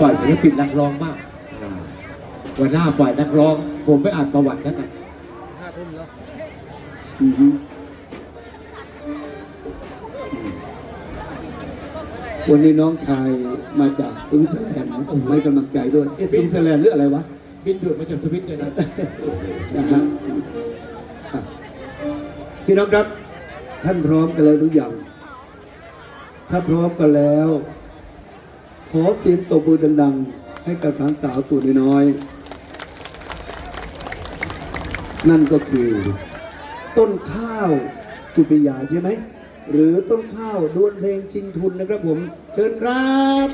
ปล่อยศิลปินนักร้องบ้างอ่าวันหน้าปล่อยนักร้อง ผมไปอ่านประวัติแล้วกันห้าทุ่มแล้วอือฮึวันนี้น้องชายมาจากสวิตเซอร์แลนด์นะให้กำลังใจด้วย เอ๊ะสวิตเซอร์แลนด์หรืออะไรวะ บินด่วนมาจากสวิตเลยนะนะฮะอะพี่น้องครับ ท่านพร้อมกันแล้วทุกอย่างถ้าพร้อมกันแล้ว ขอเสียงตบมือดังๆ ให้กับทางสาวตัวน้อยๆนั่นก็คือ ต้นข้าวจุปิยาใช่ไหม หรือต้นข้าวดวลเพลงชิงทุนนะครับผม เชิญครับ